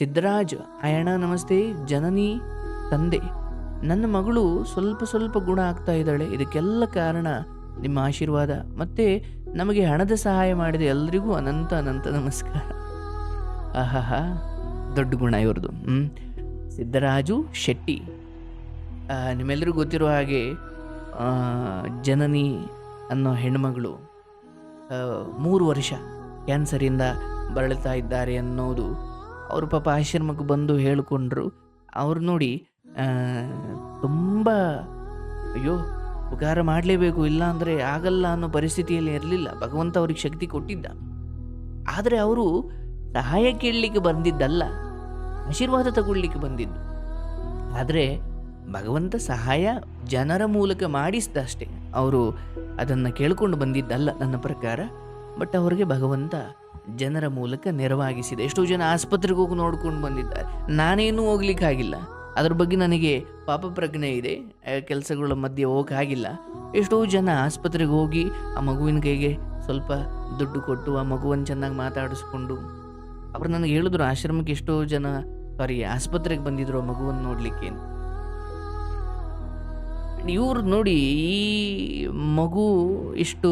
ಸಿದ್ದರಾಜ್ ಅಯ್ಯಣ್ಣ ನಮಸ್ತೆ, ಜನನಿ, ತಂದೆ. ನನ್ನ ಮಗಳು ಸ್ವಲ್ಪ ಸ್ವಲ್ಪ ಗುಣ ಆಗ್ತಾ ಇದ್ದಾಳೆ. ಇದಕ್ಕೆಲ್ಲ ಕಾರಣ ನಿಮ್ಮ ಆಶೀರ್ವಾದ. ಮತ್ತು ನಮಗೆ ಹಣದ ಸಹಾಯ ಮಾಡಿದ ಎಲ್ರಿಗೂ ಅನಂತ ಅನಂತ ನಮಸ್ಕಾರ. ಆಹಾಹಾ, ದೊಡ್ಡ ಗುಣ ಇವ್ರದ್ದು ಹ್ಞೂ ಸಿದ್ದರಾಜು ಶೆಟ್ಟಿ. ನಿಮ್ಮೆಲ್ಲರಿಗೂ ಗೊತ್ತಿರೋ ಹಾಗೆ ಜನನಿ ಅನ್ನೋ ಹೆಣ್ಮಗಳು ಮೂರು ವರ್ಷ ಕ್ಯಾನ್ಸರಿಂದ ಬಳಲ್ತಾ ಇದ್ದಾರೆ ಅನ್ನೋದು ಅವರು ಪಾಪ ಆಶ್ರಮಕ್ಕೆ ಬಂದು ಹೇಳಿಕೊಂಡ್ರು. ಅವ್ರು ನೋಡಿ ತುಂಬ, ಅಯ್ಯೋ, ಉಪಕಾರ ಮಾಡಲೇಬೇಕು, ಇಲ್ಲ ಅಂದರೆ ಆಗಲ್ಲ ಅನ್ನೋ ಪರಿಸ್ಥಿತಿಯಲ್ಲಿ ಇರಲಿಲ್ಲ. ಭಗವಂತ ಅವ್ರಿಗೆ ಶಕ್ತಿ ಕೊಟ್ಟಿದ್ದ. ಆದರೆ ಅವರು ಸಹಾಯ ಕೇಳಲಿಕ್ಕೆ ಬಂದಿದ್ದಲ್ಲ, ಆಶೀರ್ವಾದ ತಗೊಳ್ಳಿಕ್ಕೆ ಬಂದಿದ್ದು. ಆದರೆ, ಭಗವಂತ ಸಹಾಯ ಜನರ ಮೂಲಕ ಮಾಡಿಸ್ದಷ್ಟೇ ಅವರು ಅದನ್ನು ಕೇಳ್ಕೊಂಡು ಬಂದಿದ್ದಲ್ಲ, ನನ್ನ ಪ್ರಕಾರ. ಬಟ್ ಅವರಿಗೆ ಭಗವಂತ ಜನರ ಮೂಲಕ ನೆರವಾಗಿಸಿದೆ. ಎಷ್ಟೋ ಜನ ಆಸ್ಪತ್ರೆಗೆ ಹೋಗಿ ನೋಡ್ಕೊಂಡು ಬಂದಿದ್ದಾರೆ. ನಾನೇನೂ ಹೋಗ್ಲಿಕ್ಕಾಗಿಲ್ಲ. ಅದ್ರ ಬಗ್ಗೆ ನನಗೆ ಪಾಪ ಪ್ರಜ್ಞೆ ಇದೆ. ಕೆಲಸಗಳ ಮಧ್ಯೆ ಹೋಗೋಕ್ಕಾಗಿಲ್ಲ. ಎಷ್ಟೋ ಜನ ಆಸ್ಪತ್ರೆಗೆ ಹೋಗಿ ಆ ಮಗುವಿನ ಕೈಗೆ ಸ್ವಲ್ಪ ದುಡ್ಡು ಕೊಟ್ಟು ಆ ಮಗುವನ್ನು ಚೆನ್ನಾಗಿ ಮಾತಾಡಿಸ್ಕೊಂಡು ಅವ್ರು ನನಗೆ ಹೇಳಿದ್ರು, ಆಶ್ರಮಕ್ಕೆ ಎಷ್ಟೋ ಜನ ಸಾರಿ ಆಸ್ಪತ್ರೆಗೆ ಬಂದಿದ್ರು ಆ ಮಗುವನ್ನು ನೋಡಲಿಕ್ಕೆ ಇವ್ರು ನೋಡಿ ಈ ಮಗು ಇಷ್ಟು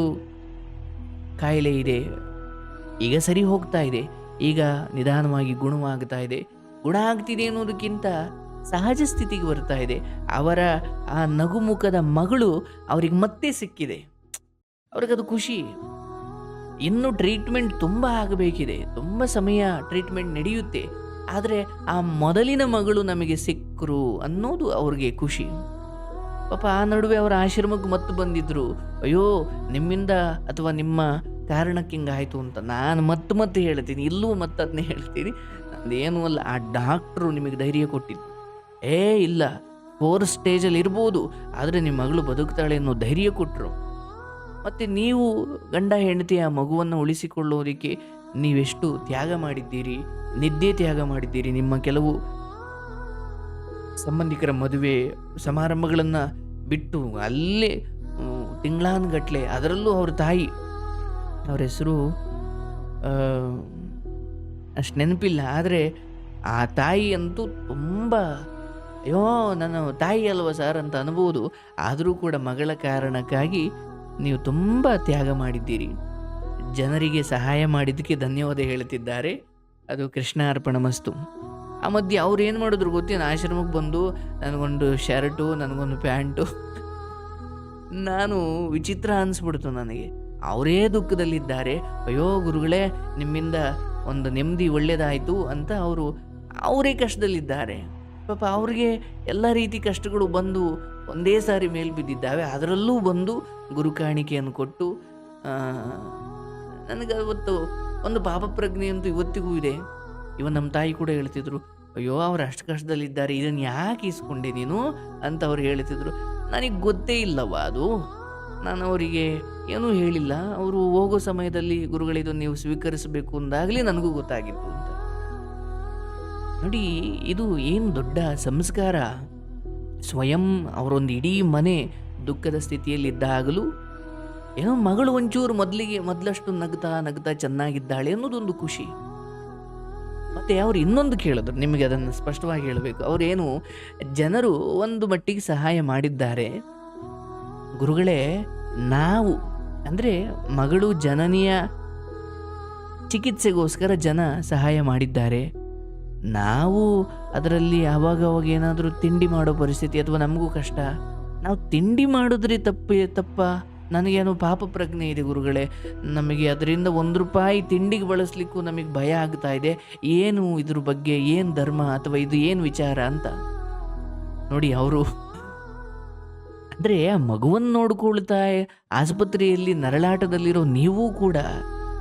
ಕಾಯಿಲೆ ಇದೆ. ಈಗ ಸರಿ ಹೋಗ್ತಾ ಇದೆ. ಈಗ ನಿಧಾನವಾಗಿ ಗುಣವಾಗ್ತಾ ಇದೆ. ಗುಣ ಆಗ್ತಿದೆ ಅನ್ನೋದಕ್ಕಿಂತ ಸಹಜ ಸ್ಥಿತಿಗೆ ಬರ್ತಾ ಇದೆ. ಅವರ ಆ ನಗುಮುಖದ ಮಗಳು ಅವ್ರಿಗೆ ಮತ್ತೆ ಸಿಕ್ಕಿದೆ. ಅವ್ರಿಗದು ಖುಷಿ. ಇನ್ನು ಟ್ರೀಟ್ಮೆಂಟ್ ತುಂಬ ಆಗಬೇಕಿದೆ. ತುಂಬ ಸಮಯ ಟ್ರೀಟ್ಮೆಂಟ್ ನಡೆಯುತ್ತೆ. ಆದರೆ ಆ ಮೊದಲಿನ ಮಗಳು ನಮಗೆ ಸಿಕ್ಕರು ಅನ್ನೋದು ಅವ್ರಿಗೆ ಖುಷಿ. ಪಾಪ ಆ ನಡುವೆ ಅವರ ಆಶ್ರಮಕ್ಕೆ ಮತ್ತೆ ಬಂದಿದ್ರು. ಅಯ್ಯೋ, ನಿಮ್ಮಿಂದ ಅಥವಾ ನಿಮ್ಮ ಕಾರಣಕ್ಕೆ ಹಿಂಗಾಯ್ತು ಅಂತ ನಾನು ಮತ್ತೆ ಮತ್ತೆ ಹೇಳ್ತೀನಿ, ಇಲ್ಲೂ ಮತ್ತೆ ಅದನ್ನೇ ಹೇಳ್ತೀನಿ. ಅದೇನು ಅಲ್ಲ, ಆ ಡಾಕ್ಟ್ರು ನಿಮಗೆ ಧೈರ್ಯ ಕೊಟ್ಟಿದ್ದು ಏ, ಇಲ್ಲ, ಫೋರ್ ಸ್ಟೇಜಲ್ಲಿ ಇರ್ಬೋದು, ಆದರೆ ನಿಮ್ಮ ಮಗಳು ಬದುಕ್ತಾಳೆ ಅನ್ನೋ ಧೈರ್ಯ ಕೊಟ್ಟರು ಮತ್ತು ನೀವು ಗಂಡ ಹೆಂಡತಿ ಆ ಮಗುವನ್ನು ಉಳಿಸಿಕೊಳ್ಳೋದಕ್ಕೆ ನೀವೆಷ್ಟು ತ್ಯಾಗ ಮಾಡಿದ್ದೀರಿ, ನಿದ್ದೆ ತ್ಯಾಗ ಮಾಡಿದ್ದೀರಿ ನಿಮ್ಮ ಕೆಲವು ಸಂಬಂಧಿಕರ ಮದುವೆ ಸಮಾರಂಭಗಳನ್ನು ಬಿಟ್ಟು ಅಲ್ಲೇ ತಿಂಗಳಾನ್ಗಟ್ಲೆ ಅದರಲ್ಲೂ ಅವ್ರ ತಾಯಿ, ಅವ್ರ ಹೆಸರು ಅಷ್ಟು ನೆನಪಿಲ್ಲ. ಆದರೆ ಆ ತಾಯಿ ಅಂತೂ ತುಂಬ, ಅಯ್ಯೋ, ನನ್ನ ತಾಯಿ ಅಲ್ವ ಸರ್ ಅಂತ ಅನ್ಬೋದು. ಆದರೂ ಕೂಡ ಮಗಳ ಕಾರಣಕ್ಕಾಗಿ ನೀವು ತುಂಬ ತ್ಯಾಗ ಮಾಡಿದ್ದೀರಿ. ಜನರಿಗೆ ಸಹಾಯ ಮಾಡಿದ್ದಕ್ಕೆ ಧನ್ಯವಾದ ಹೇಳುತ್ತಿದ್ದಾರೆ ಅದು ಕೃಷ್ಣ ಅರ್ಪಣ ಮಸ್ತು. ಆ ಮಧ್ಯೆ ಅವ್ರು ಏನು ಮಾಡಿದ್ರು ಗೊತ್ತೇನು ಆಶ್ರಮಕ್ಕೆ ಬಂದು ನನಗೊಂದು ಶರ್ಟು, ನನಗೊಂದು ಪ್ಯಾಂಟು. ನಾನು ವಿಚಿತ್ರ ಅನಿಸ್ಬಿಡ್ತು ನನಗೆ. ಅವರೇ ದುಃಖದಲ್ಲಿದ್ದಾರೆ. ಅಯ್ಯೋ ಗುರುಗಳೇ, ನಿಮ್ಮಿಂದ ಒಂದು ನೆಮ್ಮದಿ ಒಳ್ಳೆಯದಾಯಿತು ಅಂತ ಅವರು ಅವರೇ ಕಷ್ಟದಲ್ಲಿದ್ದಾರೆ. ಪಾಪ ಅವ್ರಿಗೆ ಎಲ್ಲ ರೀತಿ ಕಷ್ಟಗಳು ಬಂದು ಒಂದೇ ಸಾರಿ ಮೇಲೆ ಬಿದ್ದಿದ್ದಾವೆ. ಅದರಲ್ಲೂ ಬಂದು ಗುರು ಕಾಣಿಕೆಯನ್ನು ಕೊಟ್ಟು ನನಗೆ ಅವತ್ತು ಒಂದು ಪಾಪ ಪ್ರಜ್ಞೆ ಅಂತೂ ಇವತ್ತಿಗೂ ಇದೆ. ಇವನ್ ನಮ್ಮ ತಾಯಿ ಕೂಡ ಹೇಳ್ತಿದ್ರು, ಅಯ್ಯೋ, ಅವ್ರು ಅಷ್ಟು ಕಷ್ಟದಲ್ಲಿದ್ದಾರೆ ಇದನ್ನು ಯಾಕೆ ಇಸ್ಕೊಂಡೆ ನೀನು? ಅಂತ ಅವ್ರು ಹೇಳ್ತಿದ್ರು. ನನಗೆ ಗೊತ್ತೇ ಇಲ್ಲವ ಅದು. ನಾನು ಅವರಿಗೆ ಏನೂ ಹೇಳಿಲ್ಲ. ಅವರು ಹೋಗೋ ಸಮಯದಲ್ಲಿ ಗುರುಗಳಿದು ನೀವು ಸ್ವೀಕರಿಸಬೇಕು ಅಂದಾಗಲೇ ನನಗೂ ಗೊತ್ತಾಗಿತ್ತು ಅಂತ. ನೋಡಿ, ಇದು ಏನು ದೊಡ್ಡ ಸಂಸ್ಕಾರ. ಸ್ವಯಂ ಅವರೊಂದು ಇಡೀ ಮನೆ ದುಃಖದ ಸ್ಥಿತಿಯಲ್ಲಿದ್ದಾಗಲೂ ಏನೋ ಮಗಳು ಒಂಚೂರು ಮೊದಲಿಗೆ, ಮೊದಲಷ್ಟು ನಗ್ತಾ ನಗ್ತಾ ಚೆನ್ನಾಗಿದ್ದಾಳೆ ಅನ್ನೋದೊಂದು ಖುಷಿ. ಮತ್ತೆ ಅವ್ರು ಇನ್ನೊಂದು ಕೇಳಿದ್ರು. ನಿಮಗೆ ಅದನ್ನು ಸ್ಪಷ್ಟವಾಗಿ ಹೇಳಬೇಕು. ಅವರೇನು ಜನರು ಒಂದು ಮಟ್ಟಿಗೆ ಸಹಾಯ ಮಾಡಿದ್ದಾರೆ. ಗುರುಗಳೇ, ನಾವು, ಅಂದರೆ ಮಗಳು ಜನನಿಯ ಚಿಕಿತ್ಸೆಗೋಸ್ಕರ ಜನ ಸಹಾಯ ಮಾಡಿದ್ದಾರೆ. ನಾವು ಅದರಲ್ಲಿ ಯಾವಾಗ ಅವಾಗ ಏನಾದರೂ ತಿಂಡಿ ಮಾಡೋ ಪರಿಸ್ಥಿತಿ ಅಥವಾ ನಮಗೂ ಕಷ್ಟ. ನಾವು ತಿಂಡಿ ಮಾಡಿದ್ರೆ ತಪ್ಪೇ, ತಪ್ಪ? ನನಗೇನೋ ಪಾಪ ಪ್ರಜ್ಞೆ ಇದೆ ಗುರುಗಳೇ. ನಮಗೆ ಅದರಿಂದ ಒಂದು ರೂಪಾಯಿ ತಿಂಡಿಗೆ ಬಳಸಲಿಕ್ಕೂ ನಮಗೆ ಭಯ ಆಗ್ತಾ ಇದೆ. ಏನು ಇದ್ರ ಬಗ್ಗೆ, ಏನು ಧರ್ಮ ಅಥವಾ ಇದು ಏನು ವಿಚಾರ ಅಂತ. ನೋಡಿ ಅವರು. ಅಂದರೆ ಆ ಮಗುವನ್ನು ನೋಡ್ಕೊಳ್ತಾ ಆಸ್ಪತ್ರೆಯಲ್ಲಿ ನರಳಾಟದಲ್ಲಿರೋ ನೀವು ಕೂಡ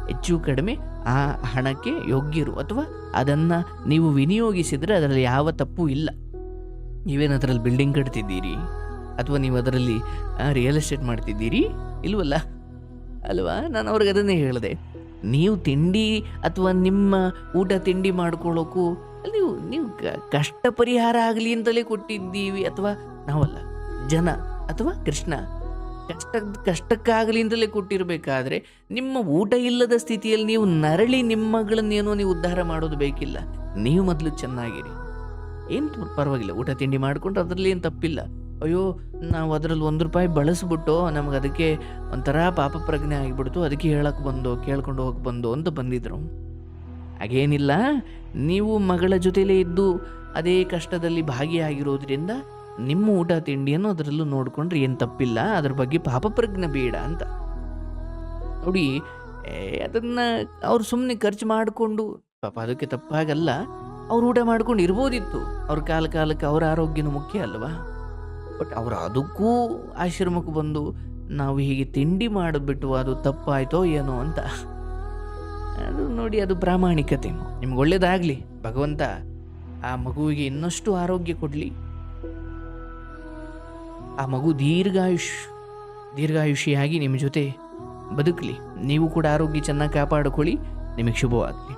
ಹೆಚ್ಚು ಕಡಿಮೆ ಆ ಹಣಕ್ಕೆ ಯೋಗ್ಯರು ಅಥವಾ ಅದನ್ನು ನೀವು ವಿನಿಯೋಗಿಸಿದರೆ ಅದರಲ್ಲಿ ಯಾವ ತಪ್ಪು ಇಲ್ಲ. ನೀವೇನು ಅದರಲ್ಲಿ ಬಿಲ್ಡಿಂಗ್ ಕಟ್ತಿದ್ದೀರಿ? ಅಥವಾ ನೀವು ಅದರಲ್ಲಿ ರಿಯಲ್ ಎಸ್ಟೇಟ್ ಮಾಡ್ತಿದ್ದೀರಿ? ಇಲ್ವಲ್ಲ? ಅಲ್ವಾ? ನಾನು ಅವ್ರಿಗೆ ಅದನ್ನೇ ಹೇಳಿದೆ. ನೀವು ತಿಂಡಿ ಅಥವಾ ನಿಮ್ಮ ಊಟ ತಿಂಡಿ ಮಾಡ್ಕೊಳ್ಳೋಕ್ಕೂ ನೀವು ನೀವು ಕಷ್ಟ ಪರಿಹಾರ ಆಗಲಿ ಅಂತಲೇ ಕೊಟ್ಟಿದ್ದೀವಿ ಅಥವಾ ನಾವಲ್ಲ, ಜನ ಅಥವಾ ಕೃಷ್ಣ. ಕಷ್ಟ ಕಷ್ಟಕ್ಕಾಗಲಿ ಅಂತಲೇ ಕೊಟ್ಟಿರಬೇಕಾದ್ರೆ, ನಿಮ್ಮ ಊಟ ಇಲ್ಲದ ಸ್ಥಿತಿಯಲ್ಲಿ ನೀವು ನರಳಿ ನಿಮ್ಮಗಳನ್ನೇನೋ ನೀವು ಉದ್ಧಾರ ಮಾಡೋದು ಬೇಕಿಲ್ಲ. ನೀವು ಮೊದಲು ಚೆನ್ನಾಗಿರಿ. ಏನು ಪರವಾಗಿಲ್ಲ, ಊಟ ತಿಂಡಿ ಮಾಡಿಕೊಂಡು ಅದರಲ್ಲಿ ಏನು ತಪ್ಪಿಲ್ಲ. ಅಯ್ಯೋ, ನಾವು ಅದರಲ್ಲಿ ಒಂದು ರೂಪಾಯಿ ಬಳಸಿಬಿಟ್ಟು ನಮ್ಗೆ ಅದಕ್ಕೆ ಒಂಥರ ಪಾಪ ಪ್ರಜ್ಞೆ ಆಗಿಬಿಡ್ತು. ಅದಕ್ಕೆ ಹೇಳಕ್ಕೆ ಬಂದು, ಕೇಳ್ಕೊಂಡು ಹೋಗಿ ಬಂದು ಅಂತ ಬಂದಿದ್ರು. ಹಾಗೇನಿಲ್ಲ, ನೀವು ಮಗಳ ಜೊತೆಲೇ ಇದ್ದು ಅದೇ ಕಷ್ಟದಲ್ಲಿ ಭಾಗಿಯಾಗಿರೋದ್ರಿಂದ ನಿಮ್ಮ ಊಟ ತಿಂಡಿಯನ್ನು ಅದರಲ್ಲೂ ನೋಡಿಕೊಂಡ್ರೆ ಏನು ತಪ್ಪಿಲ್ಲ, ಅದ್ರ ಬಗ್ಗೆ ಪಾಪ ಪ್ರಜ್ಞೆ ಬೇಡ ಅಂತ. ನೋಡಿ ಅದನ್ನು ಅವ್ರು ಸುಮ್ಮನೆ ಖರ್ಚು ಮಾಡಿಕೊಂಡು, ಪಾಪ ಅದಕ್ಕೆ ತಪ್ಪಾಗಲ್ಲ, ಅವ್ರು ಊಟ ಮಾಡ್ಕೊಂಡು ಇರ್ಬೋದಿತ್ತು. ಅವ್ರ ಕಾಲ ಕಾಲಕ್ಕೆ ಅವ್ರ ಆರೋಗ್ಯನೂ ಮುಖ್ಯ ಅಲ್ವಾ? ಬಟ್ ಅವರು ಅದಕ್ಕೂ ಆಶ್ರಮಕ್ಕೆ ಬಂದು ನಾವು ಹೀಗೆ ತಿಂಡಿ ಮಾಡಿಬಿಟ್ಟು ಅದು ತಪ್ಪಾಯಿತೋ ಏನೋ ಅಂತ. ಅದು ನೋಡಿ ಅದು ಪ್ರಾಮಾಣಿಕತೆ. ನಿಮ್ಗೆ ಒಳ್ಳೇದಾಗಲಿ. ಭಗವಂತ ಆ ಮಗುವಿಗೆ ಇನ್ನಷ್ಟು ಆರೋಗ್ಯ ಕೊಡಲಿ. ಆ ಮಗು ದೀರ್ಘಾಯುಷ್ ದೀರ್ಘಾಯುಷಿಯಾಗಿ ನಿಮ್ಮ ಜೊತೆ ಬದುಕಲಿ. ನೀವು ಕೂಡ ಆರೋಗ್ಯ ಚೆನ್ನಾಗಿ ಕಾಪಾಡಿಕೊಳ್ಳಿ. ನಿಮಗೆ ಶುಭವಾಗಲಿ.